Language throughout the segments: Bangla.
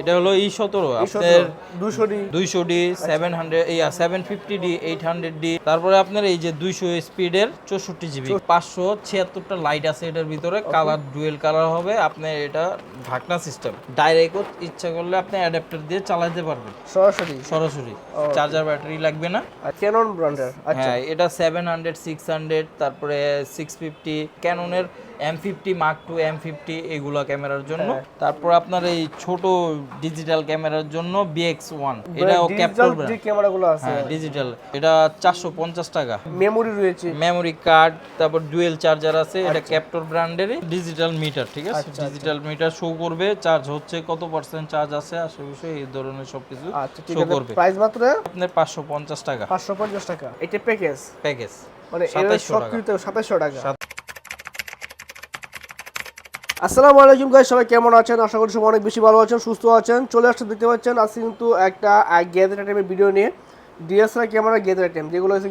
এটা হলো ই সতেরো আপনার দুশো ডি। দুইশো ডি সেভেন হান্ড্রেড ইয়া seven fifty D eight hundred D. তারপরে আপনার এই যে দুইশো স্পিডের চৌষট্টি জিবি পাঁচশো ছিয়াত্তরটা লাইট আছে এটার ভিতরে কালার ডুয়েল কালার হবে আপনার এটা ঢাকনা সিস্টেম ডাইরেক্ট ইচ্ছা করলে আপনি অ্যাডাপ্টার দিয়ে চালাতে পারবেন। সরাসরি? সরাসরি। চার্জার ব্যাটারি লাগবে না। ক্যানন ব্র্যান্ডের আচ্ছা। হ্যাঁ এটা সেভেন হান্ড্রেড সিক্স হান্ড্রেড তারপরে six fifty ক্যাননের M fifty mark two M fifty এগুলো ক্যামেরার জন্য। হ্যাঁ। তারপর আপনার এই ছোট ডিজিটাল ক্যামেরার জন্য বিএক্স ওয়ান এটাও ডিজিটাল ক্যামেরাগুলো আছে। হ্যাঁ ডিজিটাল এটা চারশো পঞ্চাশ টাকা। মেমোরি রয়েছে। মেমোরি কার্ড তারপর ডুয়েল চার্জার আছে। এটা ক্যাপটর ব্র্যান্ডের ডিজিটাল মিটার ঠিক আছে? আচ্ছা, ডিজিটাল মিটার শো করবে। চার্জ হচ্ছে কত পার্সেন্ট চার্জ আছে? আসে বিষয়ে এই ধরনের সবকিছু আচ্ছা শো করবে। প্রাইস মাত্র? আপনার পাঁচশো পঞ্চাশ টাকা। পাঁচশো পঞ্চাশ টাকা। এটা প্যাকেজ প্যাকেজ মানে এর 2700 সব টাকা। সাতাশশো টাকা। আসসালামু আলাইকুম গাইস সবাই কেমন আছেন? আশা করি সবাই অনেক বেশি ভালো আছেন, সুস্থ আছেন। চলে আসতে দেখতে পাচ্ছেন আজকে কিন্তু একটা গ্যাজেট আইটেমের ভিডিও নিয়ে। ডিএসএলআর ক্যামেরা গ্যাজেট আইটেম যেগুলো হচ্ছে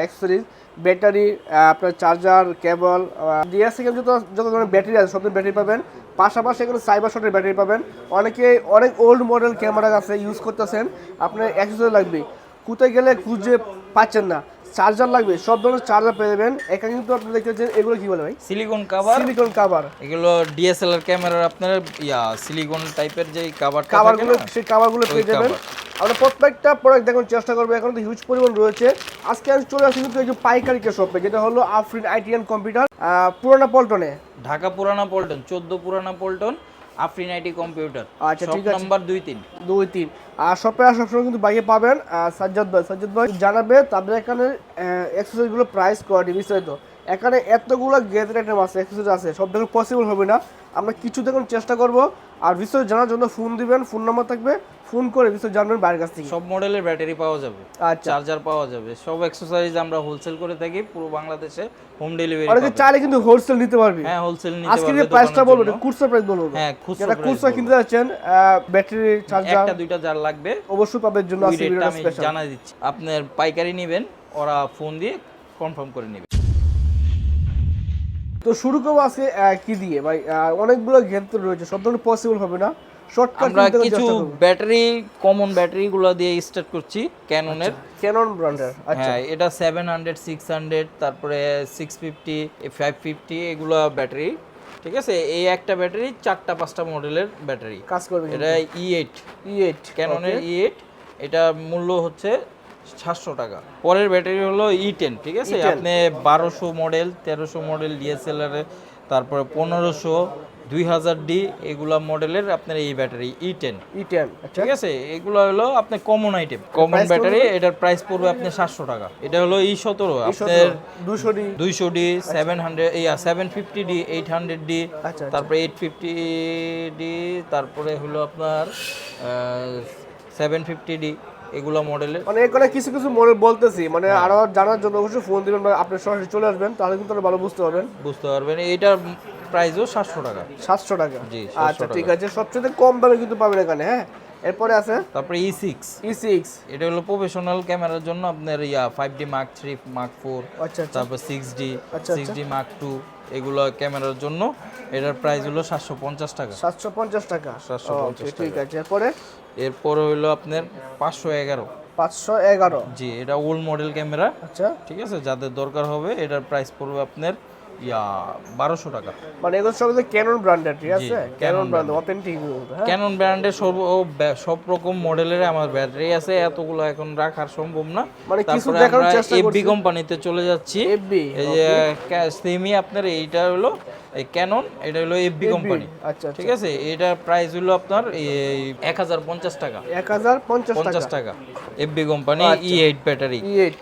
অ্যাক্সেসরিজ ব্যাটারি আপনার চার্জার কেবল ডিএসএল যত যত ধরনের ব্যাটারি আছে সব ব্যাটারি পাবেন। পাশাপাশি এখানে সাইবার শটের ব্যাটারি পাবেন। অনেকে অনেক ওল্ড মডেল ক্যামেরা আছে ইউজ করতেছেন। আপনার অ্যাক্সেসরি লাগবে কোথায় গেলে খুঁজে পাচ্ছেন না। চার্জার লাগবে সব ধরনের চার্জার পেয়ে যাবেন। এখানে কিন্তু আপনি দেখতে পাচ্ছেন এগুলো কি বলে ভাই? সিলিকন কাভার সিলিকন কাভার এগুলো ডিএসএলআর ক্যামেরার আপনার ইয়া সিলিকন টাইপের যে কাভার কাভারগুলো সেই কাভারগুলো পেয়ে যাবেন। আমরা প্রত্যেকটা প্রোডাক্ট দেখানোর চেষ্টা করব এখন তো হিউজ পরিমাণ রয়েছে। আজকে আমি চলে আসছি কিন্তু একটু পাইকারিকে শপে যেটা হলো আফরিন আইটিএন কম্পিউটার পুরোনো পল্টনে ঢাকা পুরানা পল্টন চোদ্দ পুরানা পল্টন আফরিন আইটি কম্পিউটার আচ্ছা, ঠিক আছে। নাম্বার দুই তিন। দুই তিন। আর শপে আর সবসময় কিন্তু বাইকে পাবেন সাজ্জাদ ভাই। সাজ্জাদ ভাই জানাবে তাদের এখানে এক্সারসাইজগুলো প্রাইস কোয়ালিটি বিস্তারিত। এখানে এতগুলো গেজেট আইটেম আছে এক্সারসাইজ আছে সব দেখুন পসিবল হবে না। আমরা কিছু দেখুন চেষ্টা করব আর বিস্তারিত জানার জন্য ফোন দিবেন ফোন নাম্বার থাকবে ফোন করে বিস্তারিত জানবেন বাইরের কাছ থেকে। সব মডেলের ব্যাটারি পাওয়া যাবে আর চার্জার পাওয়া যাবে সব এক্সারসাইজ আমরা হোলসেল করে থাকি পুরো বাংলাদেশে হোম ডেলিভারি অনেকে চাইলে কিন্তু হোলসেল নিতে পারবে। হ্যাঁ হোলসেল নিতে আজকে পারবে যে প্রাইসটা বলব। কুরসা প্রাইস বলব। হ্যাঁ price কুরসা কিনতে যাচ্ছেন ব্যাটারি চার্জার একটা দুইটা যার লাগবে। অবশ্যই পাবের জন্য আছে ভিডিওটা আমি স্পেশাল জানাই দিচ্ছি। আপনার পাইকারি নেবেন ওরা ফোন দিয়ে কনফার্ম করে নেবে। তো শুরু করব আজকে কি দিয়ে? ভাই অনেকগুলো ক্ষেত্র রয়েছে সব ধরনের পসিবল হবে না। শর্টকাট আমরা কিছু ব্যাটারি কমন ব্যাটারি গুলো দিয়ে স্টার্ট করছি ক্যাননের ক্যানন ব্র্যান্ডের আচ্ছা। এটা সেভেন হান্ড্রেড সিক্স হান্ড্রেড তারপরে সিক্স ফিফটি ফাইভ ফিফটি এগুলো ব্যাটারি ঠিক আছে? এই একটা ব্যাটারি চারটা পাঁচটা মডেলের ব্যাটারি কাজ করবে এটা ই এইট ই এইট ক্যাননের ই এইট এটা মূল্য হচ্ছে সাতশো টাকা। পরের ব্যাটারি হলো ই টেন ঠিক আছে? আপনি বারোশো মডেল তেরোশো মডেল ডিএসএলআর তারপরে পনেরোশো দুই হাজার ডি এগুলা মডেলের আপনার এই battery E ten E ten ঠিক আছে? এগুলো হলো আপনার কমন আইটেম কমন ব্যাটারি এটার প্রাইস পড়বে আপনার সাতশো টাকা। এটা হলো ই সতেরো আপনার দুশো ডি দুইশো ডি সেভেন হান্ড্রেড ইয়া seven fifty D eight hundred D তারপরে এইট ফিফটি ডি তারপরে হলো আপনার সেভেন ফিফটি ডি এগুলো মডেলের মানে এখানে কিছু কিছু মডেল বলতেছি মানে হ্যাঁ। আরও জানার জন্য অবশ্যই ফোন দিবেন বা আপনি সরাসরি চলে আসবেন তাহলে কিন্তু ভালো বুঝতে পারবেন। বুঝতে পারবেন। এইটার প্রাইসও সাতশো টাকা। সাতশো টাকা? জি, আচ্ছা ঠিক আছে। সবচেয়ে কম দামে কিন্তু পাবেন এখানে হ্যাঁ? এরপরে আছে? তারপরে ই সিক্স ই সিক্স এটা হলো প্রফেশনাল ক্যামেরার জন্য আপনার ইয়া five D mark three mark four আচ্ছা তারপর six D six D mark two এগুলো ক্যামেরার জন্য। এটার প্রাইস হলো সাতশো পঞ্চাশ টাকা। সাতশো পঞ্চাশ টাকা। 750 ওকে ঠিক আছে। এরপরে? এরপরে হইল আপনার পাঁচশো এগারো। পাঁচশো এগারো। জি এটা ওল্ড মডেল ক্যামেরা আচ্ছা। ঠিক আছে যাদের দরকার হবে এটার প্রাইস পড়বে আপনার ইয়া বারোশো টাকা। মানে এগুলো সব ক্যানন ব্র্যান্ডের ঠিক আছে? ক্যানন ব্র্যান্ড অথেন্টিক ক্যানন ব্র্যান্ডের সব সব রকম মডেলের আমার ব্যাটারি আছে এতগুলো এখন রাখার সম্ভব না। মানে কিছু আমরা চেষ্টা এফবি কোম্পানিতে চলে যাচ্ছি। এফবি এই যে সেমি আপনার এইটা হলো এই ক্যানন এটা হলো এফবি কোম্পানি আচ্ছা ঠিক আছে? এটার প্রাইস হলো আপনার এই এক হাজার পঞ্চাশ টাকা। এক হাজার পঞ্চাশ টাকা। FB company E eight battery E eight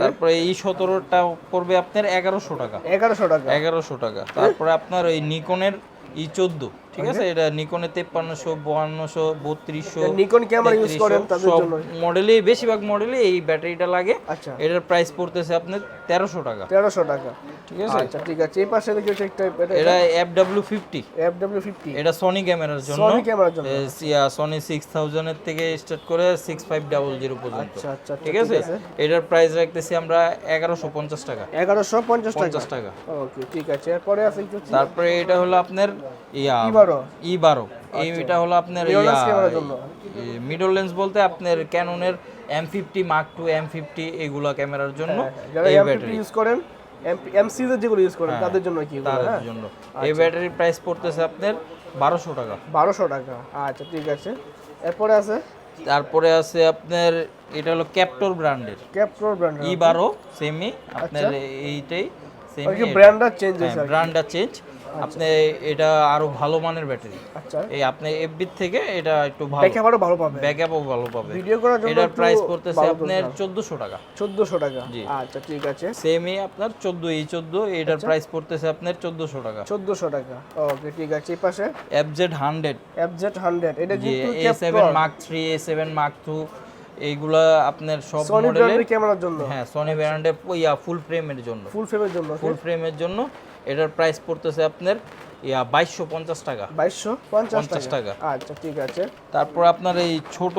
তারপরে এই সতেরোটা পড়বে আপনার এগারোশো টাকা। এগারোশো টাকা। এগারোশো টাকা। তারপরে আপনার ওই নিকনের ই চোদ্দ। ঠিক আছে? এটা নিকনের তেপ্পান্নশো বাহান্নশো বত্রিশশো নিকন ক্যামেরা ইউজ করেন তাদের জন্য? মডেলে বেশিরভাগ মডেলে এই ব্যাটারিটা লাগে। আচ্ছা। এটার প্রাইস পড়তেছে আপনার তেরোশো টাকা। তেরোশো টাকা। ঠিক আছে? আচ্ছা ঠিক আছে। এই পাশে দেখি হচ্ছে একটা এটা F W fifty F W fifty এটা সনি ক্যামেরার জন্য। সনি ক্যামেরার জন্য। সনি সিক্স থাউজেন্ডের থেকে স্টার্ট করে সিক্স ফাইভ ডাবল জিরো পর্যন্ত। আচ্ছা আচ্ছা আচ্ছা, ঠিক আছে? এটার প্রাইস রাখতেছি আমরা এগারোশো পঞ্চাশ টাকা। এগারোশো পঞ্চাশ টাকা। ওকে ঠিক আছে। এরপরে আছে তারপরে এটা হলো আপনার ইয়া বারো? ই বারো। এইটা হলো আপনার আচ্ছা। মিডল লেন্স বলতে আপনার ক্যাননের M fifty mark two M fifty এগুলো ক্যামেরার জন্য হ্যাঁ, এই ব্যাটারি ইউজ করেন এম সিরিজের যেগুলো ইউজ করেন তাদের জন্য কি হ্যাঁ? জন্য। এই ব্যাটারির প্রাইস পড়তেছে আপনার বারোশো টাকা। বারোশো টাকা। আচ্ছা ঠিক আছে। এরপরে আছে? তারপরে আছে আপনার এটা হলো ক্যাপটর ব্র্যান্ডের ক্যাপ্টর ব্র্যান্ড ই বারো সেমি আপনার এইটাই সেমি ব্র্যান্ডটা চেঞ্জ হ্যাঁ, ব্র্যান্ডটা চেঞ্জ আপনি এটা আরও ভালো মানের ব্যাটারি। আচ্ছা। এই আপনি এফবি থেকে এটা একটু ভালো। দেখে আবারও ভালো পাবে ব্যাকআপও ভালো পাবে ভিডিও করার জন্য এটার প্রাইস পড়তেছে আপনার দরকার। চোদ্দশো টাকা। চোদ্দশো টাকা। জি। আচ্ছা ঠিক আছে। সেমই আপনার চোদ্দ এই চোদ্দ এটার আচ্ছা। প্রাইস পড়তেছে আপনার চোদ্দশো টাকা। চোদ্দশো টাকা। ওকে ঠিক আছে। এই পাশে? এফজেড হান্ড্রেড এফজেড হান্ড্রেড এটা যে কিন্তু A seven mark three A seven mark two এইগুলা আপনার সব মডেলের ক্যামেরার জন্য? হ্যাঁ সনি ব্র্যান্ডের ইয়া ফুল ফ্রেমের জন্য। ফুল ফ্রেমের জন্য ফুল ফ্রেমের জন্য। এটার প্রাইস পড়তেছে আপনার ইয়া বাইশশো পঞ্চাশ টাকা। বাইশশো পঞ্চাশ টাকা। আচ্ছা ঠিক আছে। তারপর আপনার এই ছোট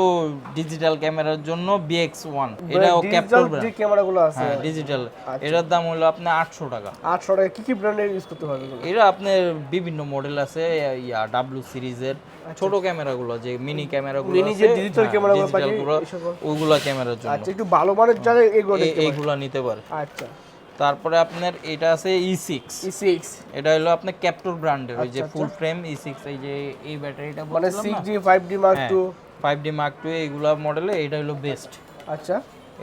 ডিজিটাল ক্যামেরার জন্য বিএক্স ওয়ান এটাও ডিজিটাল যে ক্যামেরাগুলো আছে। হ্যাঁ ডিজিটাল এটার দাম হলো আপনার আটশো টাকা। আটশো টাকা। কি কি ব্র্যান্ডের ইউজ করতে এগুলো এটা আপনার বিভিন্ন মডেল আছে ইয়া ডাব্লিউ সিরিজের ছোট ক্যামেরাগুলো যে মিনি ক্যামেরাগুলো আছে যে digital camera গুলো digital থাকে, গুলো, এই সকল। ওইগুলা ক্যামেরার জন্য। আচ্ছা একটু ভালো মানের চালে এগুলো নিতে পারে। আচ্ছা। তারপরে আপনার এটা আছে ই সিক্স ই সিক্স এটা হলো আপনার ক্যাপটর ব্র্যান্ডের ওই যে ফুল ফ্রেম ই সিক্স এই যে এই ব্যাটারিটা মানে six D five D mark two five D mark two এইগুলা মডেলে এটা হলো বেস্ট আচ্ছা।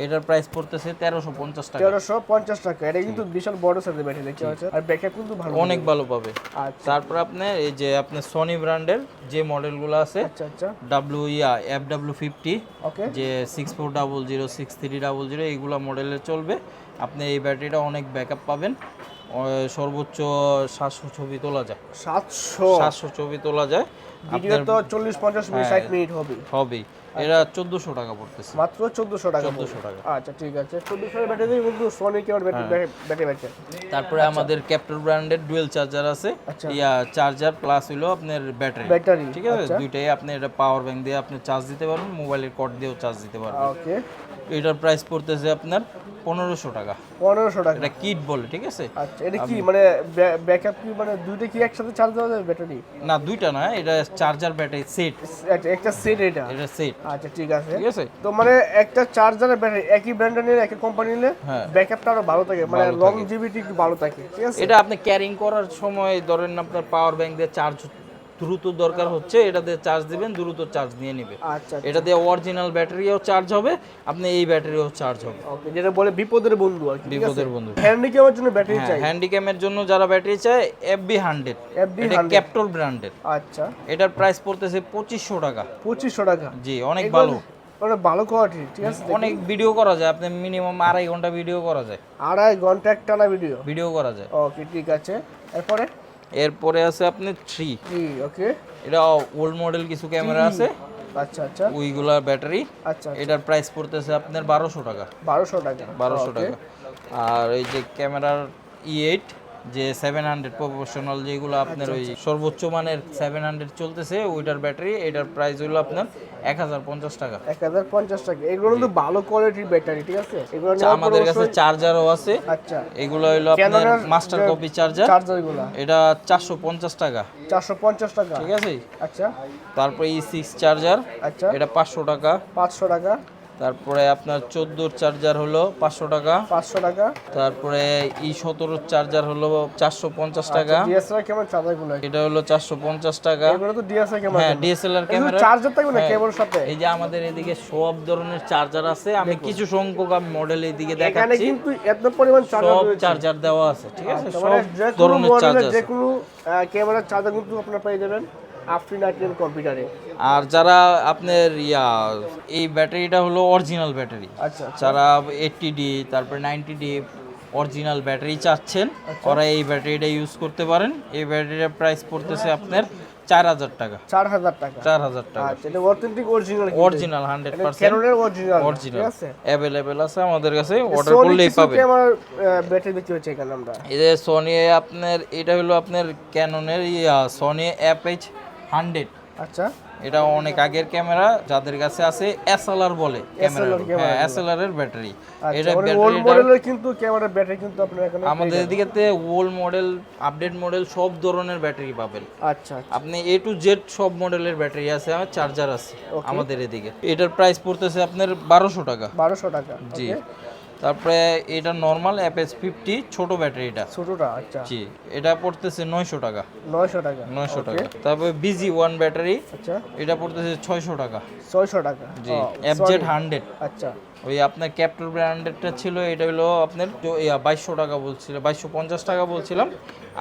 এটার প্রাইস পড়তেছে তেরোশো পঞ্চাশ টাকা। তেরোশো পঞ্চাশ টাকা। এটা কিন্তু বিশাল বড় সাইজের ব্যাটারি দেখতে পাচ্ছেন? আর ব্যাকআপ কিন্তু ভালো অনেক ভালো পাবে। আচ্ছা। তারপর আপনার এই যে আপনার সনি ব্র্যান্ডের যে মডেলগুলো আছে আচ্ছা আচ্ছা। ডাব্লিউ ইয়া এফ ডাব্লিউ ফিফটি ওকে যে six four double zero six three double zero এইগুলো মডেলের চলবে। আপনি এই ব্যাটারিটা অনেক ব্যাকআপ পাবেন। সর্বোচ্চ সাতশো ছবি তোলা যায়। সাতশো? সাতশো ছবি তোলা যায়। ভিডিও তো চল্লিশ পঞ্চাশ মিনিট ষাট মিনিট হবে হবেই। এটা চোদ্দোশো টাকা পড়তেছে। মাত্র চোদ্দশো টাকা চোদ্দোশো টাকা। আচ্ছা ঠিক আছে। চোদ্দশো ব্যাটারি কিন্তু সোনি ব্যাটারি ব্যাটারি তারপরে আমাদের ক্যাপ্টর ব্র্যান্ডের ডুয়েল চার্জার আছে। আচ্ছা। ইয়া চার্জার প্লাস হলো আপনার ব্যাটারি ব্যাটারি ঠিক আছে? দুইটাই আপনি এটা পাওয়ার ব্যাংক দিয়ে আপনি চার্জ দিতে পারবেন। মোবাইলের কর্ড দিয়েও চার্জ দিতে পারবেন। ওকে এটার প্রাইস পড়তেছে আপনার পনেরোশো টাকা। পনেরোশো টাকা। এটা কিট বলে ঠিক আছে? আচ্ছা এটা কি মানে ব্যাকআপ কি মানে দুইটা কি একসাথে চার্জ দেওয়া যাবে ব্যাটারি না দুইটা না এটা চার্জার ব্যাটারি সেট আচ্ছা একটা সেট এটা? এটা সেট আচ্ছা ঠিক আছে। ঠিক আছে? তো মানে একটা চার্জারের ব্যাটারি একই ব্র্যান্ডের নিলে একই কোম্পানি নিলে হ্যাঁ। ব্যাকআপটা আরও ভালো থাকে মানে লং জিবিটি ভালো থাকে ঠিক আছে? এটা আপনি ক্যারিং করার সময় ধরেন আপনার পাওয়ার ব্যাংক দিয়ে চার্জ দ্রুত দরকার হচ্ছে এটা দিয়ে চার্জ দিবেন দ্রুত চার্জ নিয়ে নেবে। আচ্ছা এটা দিয়ে অরিজিনাল ব্যাটারিও চার্জ হবে আপনি এই ব্যাটারিও চার্জ হবে। ওকে যেটা বলে বিপদের বন্ধু আর কি বিপদের বন্ধু। হ্যান্ডিক্যামের জন্য ব্যাটারি চাই। হ্যান্ডিক্যামের জন্য যারা ব্যাটারি চায় এফবি হান্ড্রেড FB এটা ক্যাপটর ব্র্যান্ডের আচ্ছা। এটার প্রাইস পড়তেছে পঁচিশশো টাকা। পঁচিশশো টাকা। জি অনেক ভালো। ভালো কোয়ালিটি ঠিক আছে? অনেক ভিডিও করা যায় আপনি মিনিমাম আড়াই ঘণ্টা ভিডিও করা যায়। আড়াই ঘণ্টা একটা ভিডিও ভিডিও করা যায়। ওকে ঠিক আছে। এরপরে? এরপরে আছে আপনি থ্রি ওকে এটা ওল্ড মডেল কিছু ক্যামেরা আছে। আচ্ছা আচ্ছা। ওইগুলার ব্যাটারি আচ্ছা এটার প্রাইস পড়তেছে আপনার বারোশো টাকা। বারোশো টাকা বারোশো টাকা। আর এই যে ক্যামেরার ই এইট যে সেভেন হান্ড্রেড প্রফেশনাল যেগুলো আপনার ওই সর্বোচ্চ মানের সেভেন হান্ড্রেড চলতেছে ওইটার ব্যাটারি এটার প্রাইস হলো আপনার এক হাজার পঞ্চাশ টাকা। এক হাজার পঞ্চাশ টাকা। এগুলো কিন্তু ভালো কোয়ালিটির ব্যাটারি ঠিক আছে? এগুলো আচ্ছা, আমাদের কাছে চার্জারও আছে। আচ্ছা। এগুলো হলো আপনার মাস্টার কপি চার্জার চার্জারগুলো এটা চারশো পঞ্চাশ টাকা। চারশো পঞ্চাশ টাকা। ঠিক আছে? আচ্ছা। তারপরে ই সিক্স চার্জার আচ্ছা। এটা পাঁচশো টাকা। পাঁচশো টাকা। তারপরে আপনার চোদ্দোর চার্জার হলো পাঁচশো টাকা। পাঁচশো টাকা। তারপরে ই সতেরোর চার্জার হলো চারশো পঞ্চাশ টাকা। ডিএসএলআর কেমন চার্জার এটা হলো চারশো পঞ্চাশ টাকা। এগুলো তো ডিএসএলআর কেমন হ্যাঁ ডিএসএলআর ক্যামেরা চার্জার থাকবে না কেবল সাথে? এই যে আমাদের এদিকে সব ধরনের চার্জার আছে। আমি কিছু সংখ্যক আমি মডেল এদিকে এখানে দেখাচ্ছি। কিন্তু এত পরিমাণ চার্জার সব চার্জার দেওয়া আছে ঠিক আছে? আচ্ছা, সব মানে কোনো ধরনের চার্জার যে কোনো ক্যামেরার চার্জার কিন্তু আপনারা পেয়ে যাবেন। আফরি নাইনটিন কম্পিউটারে আর যারা আপনার ইয়া এই ব্যাটারিটা হলো অরিজিনাল ব্যাটারি। আচ্ছা যারা এইটটি ডি তারপরে নাইনটি ডি অরিজিনাল ব্যাটারি চাচ্ছেন আচ্ছা। ওরা এই ব্যাটারিটা ইউজ করতে পারেন। এই ব্যাটারিটার প্রাইস পড়তেছে আপনার চার হাজার টাকা। চার হাজার টাকা। চার হাজার টাকা। আচ্ছা এটা authentic original original hundred percent original original available আছে? আমাদের কাছে অর্ডার করলেই পাবে ব্যাটারি বিক্রি হচ্ছে এখানে আমরা। এই যে সনি আপনার এটা হলো আপনার ক্যাননের ইয়া সনি অ্যাপ এইচ হান্ড্রেড। আচ্ছা। এটা অনেক আগের ক্যামেরা যাদের কাছে আছে এসএলআর বলে ক্যামেরা হ্যাঁ। এসএলআর এর ব্যাটারি। আচ্ছা এটা ওল্ড মডেলের কিন্তু ক্যামেরার ব্যাটারি কিন্তু আপনার এখানে আমাদের এদিকেতে ওল্ড মডেল আপডেট মডেল সব ধরনের ব্যাটারি পাবেন। আচ্ছা আচ্ছা। আপনি এ টু জেড সব মডেলের ব্যাটারি আছে আমার চার্জার আছে আমাদের এদিকে। এটার প্রাইস পড়তেছে আপনার বারোশো টাকা। বারোশো টাকা জি? তারপরে এটা নর্মাল অ্যাপেস ফিফটি ছোট ব্যাটারিটা ছোটটা আচ্ছা। জি এটা পড়তেছে নয়শো টাকা। নয়শো টাকা নয়শো টাকা। তারপরে বিজি ওয়ান ব্যাটারি আচ্ছা। এটা পড়তেছে ছয়শো টাকা। ছয়শো টাকা। জি এফজেড sorry। হান্ড্রেড আচ্ছা। ওই আপনার ক্যাপ্টর ব্র্যান্ডেডটা ছিল এটা হলো আপনার বাইশশো টাকা বলছিল বাইশশো পঞ্চাশ টাকা বলছিলাম।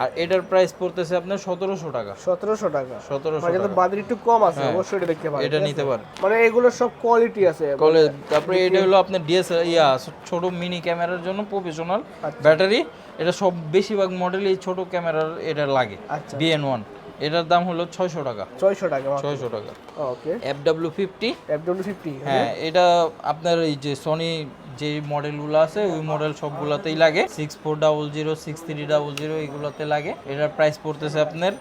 আর এটার প্রাইস পড়তেছে আপনার সতেরোশো টাকা। সতেরোশো টাকা। সতেরোশো মানে টাকা। বাজার একটু কম আছে অবশ্যই এটা দেখতে পারেন এটা নিতে পারেন। মানে এগুলো সব কোয়ালিটি আছে। কলেজ তারপরে এটা হলো আপনার ডিএসএল ইয়া ছোট মিনি ক্যামেরার জন্য প্রফেশনাল আচ্ছা। ব্যাটারি এটা সব বেশিরভাগ মডেল এই ছোট ক্যামেরার এটা লাগে আচ্ছা। বিএন ওয়ান এটার দাম হলো ছয়শো টাকা। ছয়শো টাকা ছয়শো টাকা। Okay. F W fifty F W fifty হ্যাঁ এটা আপনার এই যে সনি যে মডেলগুলো আছে ওই মডেল সবগুলোতেই লাগে। Six four double zero six three double zero এগুলোতে লাগে। এটার প্রাইস পড়তেছে আপনার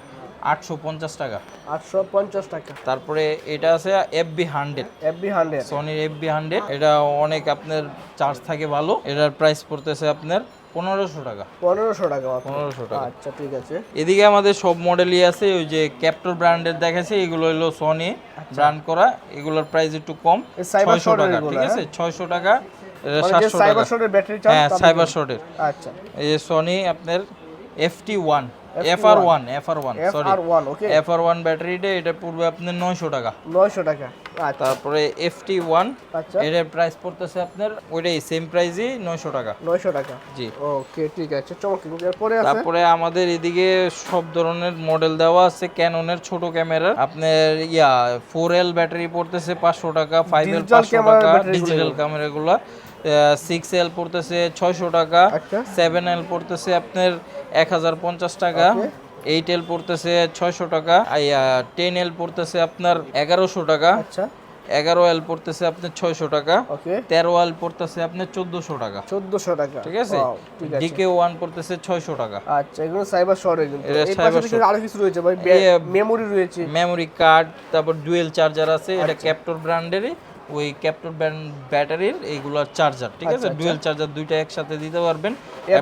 আটশো পঞ্চাশ টাকা। আটশো পঞ্চাশ টাকা। তারপরে এটা আছে F B hundred F B hundred সনির F B hundred এটা অনেক আপনার চার্জ থাকে ভালো। এটার প্রাইস পড়তেছে আপনার পনেরোশো টাকা। পনেরোশো টাকা। পনেরোশো টাকা। আচ্ছা ঠিক আছে। এদিকে আমাদের সব মডেলই আছে ওই যে ক্যাপ্টর ব্র্যান্ডের দেখাচ্ছে এগুলো হলো সনি ব্র্যান্ড করা। এগুলোর প্রাইস একটু কম ছয়শো টাকা ঠিক আছে? ছয়শো টাকা মানে সাতশো টাকা। সাইবার শটের ব্যাটারি চার্জ হ্যাঁ সাইবার শটের আচ্ছা। এই যে সনি আপনার FT one F R one F R one F sorry R one okay F R one ব্যাটারিটা এটা পড়বে আপনার নয়শো টাকা। নয়শো টাকা আচ্ছা। তারপরে এফটি ওয়ান আচ্ছা। এটার প্রাইস পড়তেছে আপনার ওইটাই সেম প্রাইসই নয়শো টাকা। নয়শো টাকা। জি। ওকে ঠিক আছে চমৎকার তারপরে আমাদের এদিকে সব ধরনের মডেল দেওয়া আছে ক্যাননের ছোট ক্যামেরা আপনার ইয়া ফোর এল ব্যাটারি পড়তেছে পাঁচশো টাকা ফাইভ এল পাঁচশো টাকা ডিজিটাল ক্যামেরাগুলো সিক্স এল পড়তেছে ছয়শো টাকা আচ্ছা। সেভেন এল পড়তেছে আপনার এক হাজার পঞ্চাশ টাকা এইট এল পড়তেছে ছয়শো টাকা টেন এল পড়তেছে আপনার এগারোশো টাকা আচ্ছা। এগারো এল পড়তেছে আপনার ছয়শো টাকা তেরো এল পড়তেছে আপনার চোদ্দশো টাকা। চোদ্দশো টাকা। ঠিক আছে? ডিকে ওয়ান পড়তেছে ছয়শো টাকা। আচ্ছা এগুলো সাইবার পাশে দেখি আরও কিছু রয়েছে ভাই মেমোরি রয়েছে। মেমোরি কার্ড তারপর ডুয়েল চার্জার আছে এটা আচ্ছা। ক্যাপ্টর ব্র্যান্ডেরই ওই ক্যাপ্টর ব্যাটারির এইগুলোর চার্জার ঠিক আচ্ছা, আছে ডুয়েল চার্জার দুইটা একসাথে দিতে পারবেন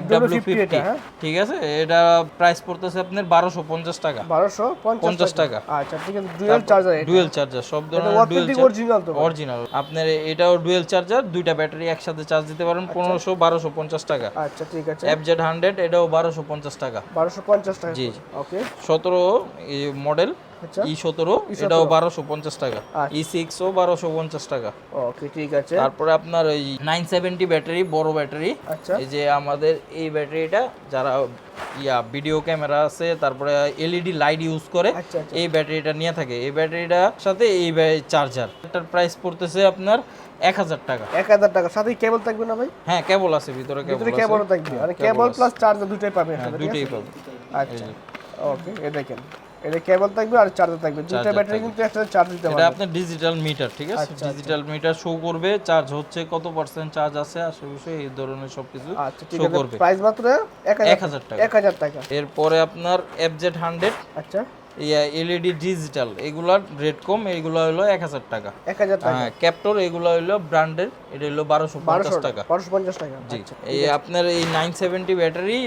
FW50 FW50 হ্যাঁ? ঠিক আছে? এটা প্রাইস পড়তেছে আপনার বারোশো পঞ্চাশ টাকা। বারোশো পঞ্চাশ টাকা। আচ্ছা ঠিক আছে। ডুয়েল চার্জার ডুয়েল চার্জার সব ধরনের ডুয়েল অরিজিনাল তো। অরিজিনাল আপনার এটাও ডুয়েল চার্জার দুইটা ব্যাটারি একসাথে চার্জ দিতে পারেন পনেরোশো বারোশো পঞ্চাশ টাকা। আচ্ছা ঠিক আছে। এফজেড হান্ড্রেড এটাও বারোশো পঞ্চাশ টাকা। বারোশো পঞ্চাশ টাকা। জি। ওকে সতেরো মডেল আচ্ছা ই সতেরো এটাও বারোশো পঞ্চাশ টাকা। আচ্ছা। ই সিক্সও বারোশো পঞ্চাশ টাকা। ওকে ঠিক আছে। তারপরে আপনার ওই নাইন সেভেন্টি ব্যাটারি বড় ব্যাটারি আচ্ছা। এই যে আমাদের এই ব্যাটারিটা যারা ইয়া ভিডিও ক্যামেরা আছে তারপরে এলইডি লাইট ইউজ করে আচ্ছা আচ্ছা। এই ব্যাটারিটা নিয়ে থাকে। এই ব্যাটারিটার সাথে এই চার্জার এটার প্রাইস পড়তেছে আপনার এক হাজার টাকা। এক হাজার টাকা। সাথে কেবল থাকবে না ভাই? হ্যাঁ কেবল আছে ভিতরে কেবল ভিতরে থাকবে। আর কেবল প্লাস চার্জার দুটোই পাবেন হ্যাঁ দুটোই? পাবো আচ্ছা। ওকে এটা দেখেন। এটা কেবল থাকবে আর চার্জার থাকবে। দুটো ব্যাটারি কিন্তু একসাথে চার্জ দিতে এটা আপনার ডিজিটাল মিটার ঠিক আছে? আচ্ছা, ডিজিটাল মিটার শো করবে। চার্জ হচ্ছে কত পার্সেন্ট চার্জ আছে? আসে বিষয়ে এই ধরনের সবকিছু আচ্ছা শো করবে। প্রাইস মাত্র এক এক হাজার হাজার টাকা। এক হাজার টাকা। এরপরে আপনার এফজেড হান্ড্রেড আচ্ছা। এলইডি ডিজিটাল এগুলার রেট কম এগুলো হলো এক হাজার টাকা। এক হাজার টাকা। হ্যাঁ ক্যাপ্টর এগুলো হলো ব্র্যান্ডের এটা হলো বারোশো পঞ্চাশ টাকা। বারোশো পঞ্চাশ টাকা। জি এই আপনার এই nine seventy battery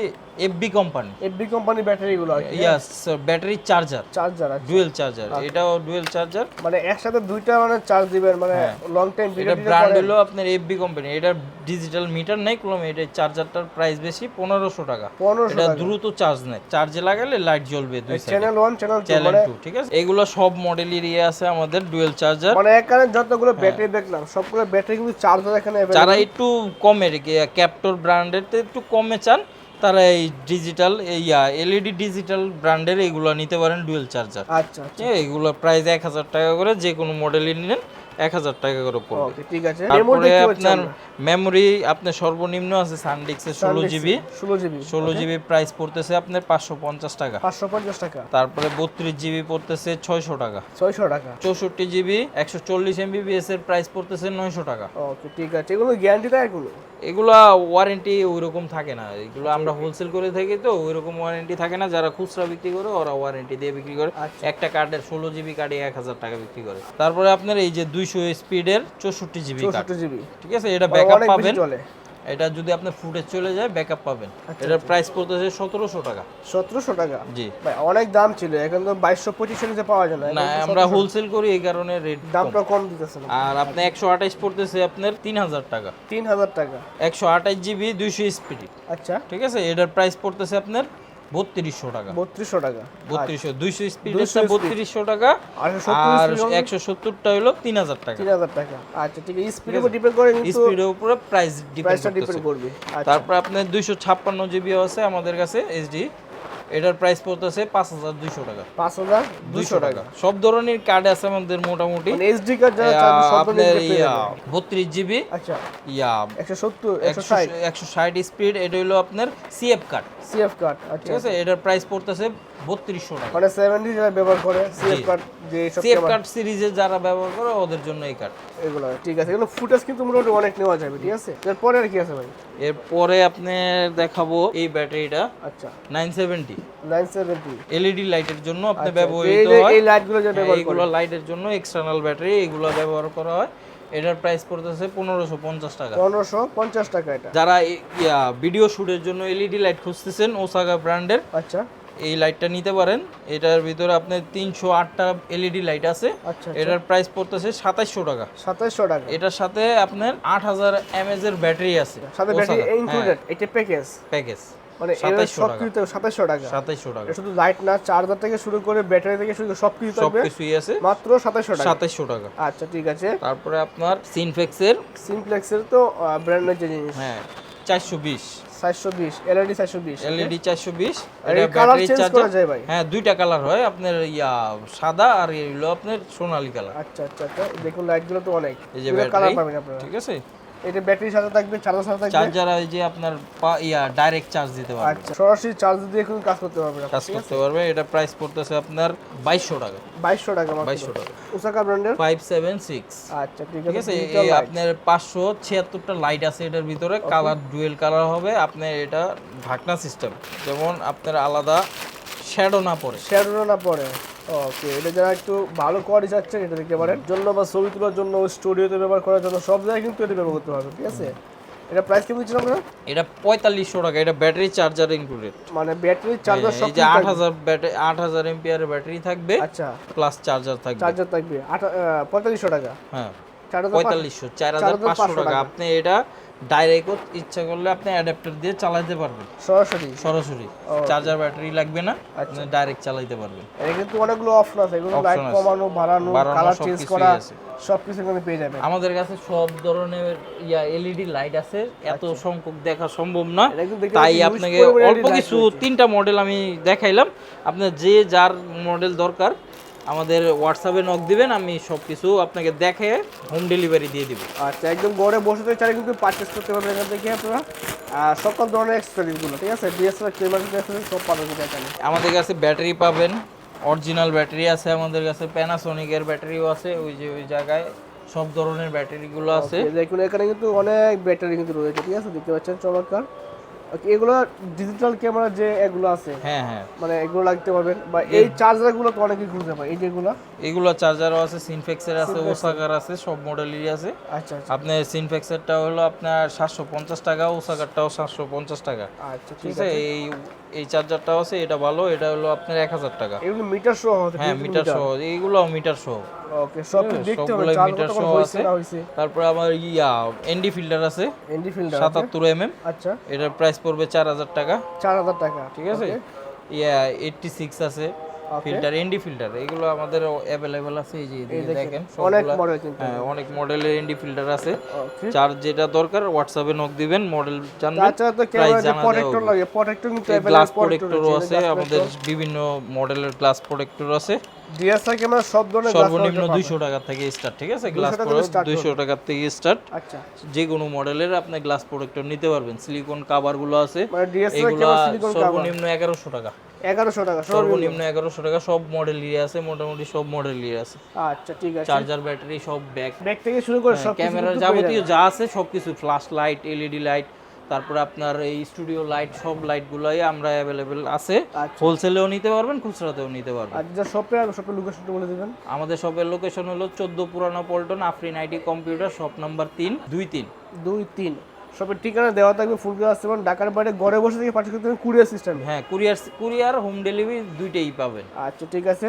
FB company FB company battery গুলো আর ইয়াস battery charger charger dual charger এটাও ডুয়েল চার্জার মানে একসাথে দুইটা মানে চার্জ দিবেন মানে লং টাইম এটা ব্র্যান্ড হলো আপনার এফবি কোম্পানি এটা ডিজিটাল মিটার নেই কলম এটা চার্জারটার প্রাইস বেশি পনেরোশো টাকা। পনেরোশো এটা দ্রুত চার্জ নেয়। চার্জে লাগালে লাইট জ্বলবে দুই channel one channel channel two ঠিক আছে? এগুলো সব মডেলের ইয়ে আছে আমাদের ডুয়েল চার্জার মানে এখানে যতগুলো হ্যাঁ। ব্যাটারি দেখলাম সবগুলো ব্যাটারি কিন্তু চার্জার এখানে যারা একটু কমের ক্যাপটোর ব্র্যান্ডের একটু কমে চান তারা এই ডিজিটাল ইয়া এলইডি ডিজিটাল ব্র্যান্ডের এইগুলো নিতে পারেন ডুয়েল চার্জার আচ্ছা আচ্ছা। এগুলো প্রাইস এক হাজার টাকা করে যে কোনো মডেলই নিলেন। এক হাজার টাকা করে পড়বে। ঠিক আছে। তারপরে আপনার মেমোরি আপনার সর্বনিম্ন আছে সানডিক্সের ষোলো জিবি ষোলো জিবি ষোলো জিবি প্রাইস পড়তেছে আপনার পাঁচশো পঞ্চাশ টাকা। পাঁচশো পঞ্চাশ টাকা। তারপরে বত্রিশ জিবি পড়তেছে ছয়শো টাকা। ছয়শো টাকা। চৌষট্টি জিবি একশো চল্লিশ এমবিবিএস এর প্রাইস পড়তেছে নয়শো টাকা। ওকে ঠিক আছে। এগুলো গ্যারান্টি দেয় এগুলো এগুলা ওয়ারেন্টি ওইরকম থাকে না। এগুলো আমরা হোলসেল করে থাকি তো ওইরকম ওয়ারেন্টি থাকে না। যারা খুচরা বিক্রি করে ওরা ওয়ারেন্টি দিয়ে বিক্রি করে। আচ্ছা। একটা কার্ডের ষোলো জিবি কার্ডে এক হাজার টাকা বিক্রি করে। তারপরে আপনার এই যে দুইশো স্পিডের চৌষট্টি জিবি জিবি ঠিক আছে? এটা ব্যাকআপ পাবেন। এটা যদি আপনার ফুটে চলে যায় ব্যাকআপ পাবেন। আচ্ছা, এটার প্রাইস পড়তেছে সতেরোশো টাকা। সতেরোশো টাকা? জি। ভাই অনেক দাম ছিল এখন তো বাইশশো পঁচিশশো নিচে পাওয়া যায় না না আমরা হোলসেল করি এই কারণে রেট দামটা কম দিতেছে আর আপনি একশো আঠাইশ পড়তেছে আপনার তিন হাজার টাকা। তিন হাজার টাকা। একশো আঠাইশ জিবি দুইশো স্পিড আচ্ছা। ঠিক আছে? এটার প্রাইস পড়তেছে আপনার বত্রিশশো টাকা। বত্রিশশো টাকা। বত্রিশশো দুইশো 200 speed। বত্রিশশো টাকা। আর একশো সত্তরটা হলো তিন হাজার টাকা। তিন হাজার টাকা। আচ্ছা ঠিক আছে। স্পিডের উপর ডিপেন্ড করে স্পিডের উপরে প্রাইস ডিপেন্ড করবে। আচ্ছা। তারপর আপনার দুইশো ছাপ্পান্ন জিবি আছে আমাদের কাছে এইচডি এটার প্রাইস পড়তেছে পাঁচ হাজার দুইশো টাকা। পাঁচ হাজার দুইশো টাকা। সব ধরনের কার্ড আছে আমাদের মোটামুটি। মানে এসডি কার্ড আপনার ইয়া বত্রিশ জিবি আচ্ছা। ইয়া একশো সত্তর একশো ষাট স্পিড এটা হলো আপনার সিএফ কার্ড সিএফ কার্ড আচ্ছা ঠিক আছে এটার প্রাইস পড়তেছে বত্রিশশো টাকা। মানে সেভেন্টি যারা ব্যবহার করে সিএফ কার্ড যে সব সিএফ কার্ড সিরিজে যারা ব্যবহার করে ওদের জন্য এই কার্ড এগুলো ঠিক আছে। এগুলো ফুটেজ কিন্তু মোটামুটি অনেক নেওয়া যাবে ঠিক আছে? এরপরে আর কি আছে ভাই? এরপরে আপনি দেখাবো এই ব্যাটারিটা। আচ্ছা। Nine seventy nine seventy LED লাইটের জন্য আপনি এই ব্যবহৃত হয়। এই লাইটগুলো যে ব্যবহার করে। এইগুলো লাইটের জন্য এক্সটার্নাল ব্যাটারি এগুলো ব্যবহার করা হয়। এটার প্রাইস পড়তেছে পনেরোশো পঞ্চাশ টাকা। পনেরোশো পঞ্চাশ টাকা এটা। যারা এই- ইয়া ভিডিও শুটের জন্য এলইডি লাইট খুঁজতেছেন ওসাগা ব্র্যান্ডের আচ্ছা। এই লাইটটা নিতে পারেন। এটার ভিতরে আপনার তিনশো আটটা এলইডি লাইট আছে। আচ্ছা এটার প্রাইস পড়তেছে সাতাইশশো টাকা। সাতাইশশো টাকা। এটার সাথে আপনার আট হাজার এমএজ এর ব্যাটারি আছে সাথে ব্যাটারি ইনক্লুডেড এটা প্যাকেজ প্যাকেজ মানে এর 2700 টাকা। কিছুতে সাতাইশশো টাকা। শুধু লাইট না চার্জার থেকে শুরু করে ব্যাটারি থেকে শুরু করে সব থাকবে। কিছুই আছে। মাত্র টাকা। টাকা। আচ্ছা ঠিক আছে। তারপরে আপনার সিনফেক্সের সিমপ্লেক্সের তো ব্র্যান্ডের যে জিনিস। হ্যাঁ এলইডি এলইডি ভাই। হ্যাঁ দুইটা কালার হয়। আপনার ইয়া সাদা আর এই হলো আপনার সোনালী কালার আচ্ছা আচ্ছা আচ্ছা। দেখুন লাইটগুলো তো অনেক। এই যে কালার পাবেন আপনারা। ঠিক আছে? এটা ব্যাটারির সাথে থাকবে চার্জার সাথে থাকবে। চার্জার এই যে আপনার ইয়া ডাইরেক্ট চার্জ দিতে পারবে। আচ্ছা সরাসরি চার্জ দিয়ে কিন্তু কাজ করতে পারবেন কাজ করতে পারবে। এটা প্রাইস পড়তেছে আপনার বাইশশো টাকা। বাইশশো টাকা মাত্র। বাইশশো টাকা। ওসাকা ব্র্যান্ডের ফাইভ সেভেন সিক্স আচ্ছা ঠিক ঠিক আছে আছে এই আপনার ছিয়াত্তরটা লাইট আছে এটার ভিতরে। কালার ডুয়েল কালার হবে। আপনার এটা ঢাকনা সিস্টেম যেমন আপনার আলাদা শ্যাডো না পড়ে। শ্যাডো না পড়ে। ওকে এটা যারা একটু ভালো কোয়ালিটি চাচ্ছেন এটা দেখতে পারেন। জন্য বা ছবি তোলার জন্য স্টুডিওতে ব্যবহার করার জন্য সব জায়গায় কিন্তু এটা ব্যবহার করতে পারবেন ঠিক আছে? এটা প্রাইস কেমন দিচ্ছেন আমরা এটা পঁয়তাল্লিশশো টাকা এটা ব্যাটারি চার্জার ইনক্লুডেড মানে ব্যাটারি চার্জার সব যে আট হাজার ব্যাটারি আট হাজার এমপিআর ব্যাটারি থাকবে আচ্ছা। প্লাস চার্জার থাকবে। চার্জার থাকবে। পঁয়তাল্লিশশো টাকা। হ্যাঁ পঁয়তাল্লিশশো চার হাজার পাঁচশো টাকা। আপনি এটা ডাইরেক্ট ইচ্ছা করলে আপনি অ্যাডাপ্টার দিয়ে চালাতে পারবেন। সরাসরি? সরাসরি। চার্জার ব্যাটারি লাগবে না আচ্ছা। আপনি ডাইরেক্ট চালাতে পারবেন। এটা কিন্তু অনেকগুলো অপশন আছে এগুলো লাইট কমানো বাড়ানো কালার চেঞ্জ করা আছে। সব কিছু এখানে পেয়ে যাবেন। আমাদের কাছে সব ধরনের ইয়া এলইডি লাইট আছে। এত সংখ্যক দেখা সম্ভব না। তাই আপনাকে অল্প কিছু তিনটা মডেল আমি দেখাইলাম। আপনার যে যার মডেল দরকার আমাদের হোয়াটসঅ্যাপে নক দিবেন আমি সব কিছু আপনাকে দেখে হোম ডেলিভারি দিয়ে দিব। আচ্ছা একদম ঘরে বসে থেকে চাইলে কিন্তু পারচেস করতে পারবেন এখান থেকে আপনারা। সকল ধরনের অ্যাক্সেসরিজগুলো ঠিক আছে? ডিএসএলআর ক্যামেরা সব পাবেন এখানে। আমাদের কাছে ব্যাটারি পাবেন অরিজিনাল ব্যাটারি আছে আমাদের কাছে প্যানাসোনিকের ব্যাটারিও আছে ওই যে ওই জায়গায় সব ধরনের ব্যাটারিগুলো আছে। দেখুন এখানে কিন্তু অনেক ব্যাটারি কিন্তু রয়েছে ঠিক আছে? দেখতে পাচ্ছেন চমৎকার। এগুলো ডিজিটাল ক্যামেরা যে এগুলো আছে হ্যাঁ হ্যাঁ। মানে এগুলো লাগতে পারবেন। বা এই চার্জারগুলো তো অনেকেই খুঁজে পায়। এই যেগুলো এগুলো? চার্জারও আছে সিনফেক্সের আছে ওসাকার আছে সব মডেলেরই আছে। আচ্ছা আচ্ছা। আপনার সিনফেক্সেরটা হলো আপনার সাতশো পঞ্চাশ টাকা ওসাকারটাও সাতশো পঞ্চাশ টাকা। আচ্ছা ঠিক আছে। এই এই চার্জারটা আছে এটা ভালো এটা হলো আপনার এক হাজার টাকা। এগুলো মিটার সহ হ্যাঁ মিটার সহ এইগুলো মিটার সহ। ওকে সব দেখতে হবে? মিটার সহ আছে। তারপর আমার ইয়া এনডি ফিল্টার আছে। এনডি ফিল্ডার সাতাত্তর এম এম আচ্ছা। এটার প্রাইস পড়বে চার হাজার টাকা। চার হাজার টাকা। ঠিক আছে? ইয়া এইটটি সিক্স আছে। ফিল্টার এনডি ফিল্টার এগুলো আমাদের অ্যাভেলেবেল আছে এই যে দেখেন অনেক মডেল হ্যাঁ অনেক মডেলের এনডি ফিল্টার আছে। চার যেটা দরকার হোয়াটসঅ্যাপে নক দিবেন মডেল জানবেন তাছাড়া তো ক্যামেরা যে প্রোটেক্টর লাগে প্রোটেক্টর কিন্তু গ্লাস প্রোটেক্টর প্রোটেক্টরও আছে আমাদের বিভিন্ন মডেলের গ্লাস প্রোটেক্টর আছে। ডিএসআর ক্যামেরা সব ধরনের গ্লাস সর্বনিম্ন দুইশো টাকা থেকে স্টার্ট ঠিক আছে? গ্লাস start দুইশো টাকা থেকে স্টার্ট আচ্ছা। যে কোনো মডেলের আপনি গ্লাস প্রোটেক্টর নিতে পারবেন। সিলিকন কভারগুলো আছে মানে ডিএসআর এগুলো ক্যামেরা সিলিকন কভার সর্বনিম্ন এগারোশো টাকা। এগারোশো টাকা সর্বনিম্ন। এগারোশো টাকা সব মডেলেরই আছে মোটামুটি সব মডেলেরই আছে। আচ্ছা ঠিক আছে। চার্জার ব্যাটারি সব ব্যাগ ব্যাগ থেকে শুরু করে সব ক্যামেরার যাবতীয় যা আছে সবকিছু ফ্ল্যাশ লাইট এলইডি লাইট তারপরে আপনার এই স্টুডিও লাইট সব লাইটগুলোই আমরা অ্যাভেলেবেল আছে। আচ্ছা। হোলসেলেও নিতে পারবেন খুচরাতেও নিতে পারবেন। যা শপে শপের লোকেশনটা বলে দেবেন। আমাদের শপের লোকেশন হলো চোদ্দ Purana Paltan Afrin IT computer shop number তিন দুই তিন। দুই তিন। শপের ঠিকানা দেওয়া থাকবে ফুল করে আসতে পারেন ঢাকার বাইরে ঘরে বসে থেকে পাঠিয়ে করতে কুরিয়ার সিস্টেম হ্যাঁ কুরিয়ার কুরিয়ার হোম ডেলিভারি দুইটাই পাবেন। আচ্ছা ঠিক আছে।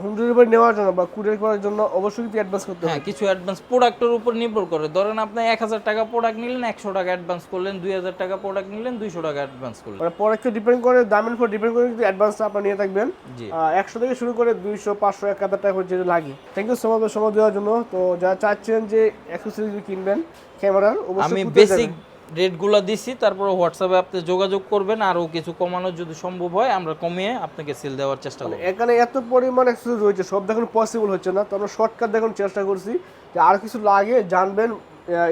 হোম ডেলিভারি নেওয়ার জন্য বা কুরিয়ার করার জন্য অবশ্যই কিন্তু অ্যাডভান্স করতে হবে। হ্যাঁ কিছু অ্যাডভান্স প্রোডাক্টের উপর নির্ভর করে। ধরেন আপনি এক হাজার টাকা প্রোডাক্ট নিলেন একশো টাকা অ্যাডভান্স করলেন দুই হাজার টাকা প্রোডাক্ট নিলেন দুইশো টাকা অ্যাডভান্স করলেন। মানে প্রোডাক্টে ডিপেন্ড করে দামের উপর ডিপেন্ড করে কিন্তু অ্যাডভান্সটা আপনার নিয়ে থাকবেন। জি। একশো থেকে শুরু করে দুইশো পাঁচশো এক হাজার টাকা যেটা লাগে। থ্যাংক ইউ সো মাচ সময় দেওয়ার জন্য। তো যারা চাচ্ছেন যে অ্যাক্সেসরিজ কিনবেন ক্যামেরার আমি বেসিক রেটগুলো দিছি তারপরে হোয়াটসঅ্যাপে আপনি যোগাযোগ করবেন আরও কিছু কমানো যদি সম্ভব হয় আমরা কমিয়ে আপনাকে সেল দেওয়ার চেষ্টা করব। এখানে এত পরিমাণ রয়েছে সব দেখুন পসিবল হচ্ছে না। তো আমরা শর্টকাট দেখানোর চেষ্টা করছি যে আর কিছু লাগে জানবেন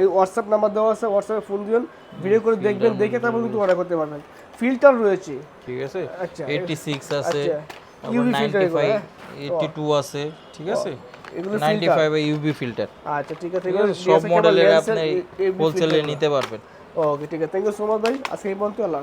এই হোয়াটসঅ্যাপ নাম্বার দেওয়া আছে হোয়াটসঅ্যাপে ফোন দিবেন ভিডিও করে দেখবেন দেখে তারপর কিন্তু অর্ডার করতে পারবেন। ফিল্টার রয়েছে। ঠিক আছে? আচ্ছা। এইটটি সিক্স আছে তারপর UV filter five eighty two আছে ঠিক আছে? এগুলো নাইনটি ফাইভ ইউবি ফিল্টার আচ্ছা ঠিক আছে। সব মডেলের আপনি হোলসেলে নিতে পারবেন। ওকে ঠিক আছে। থ্যাংক ইউ সো মাচ ভাই। আজকে এই পর্যন্ত আল্লাহ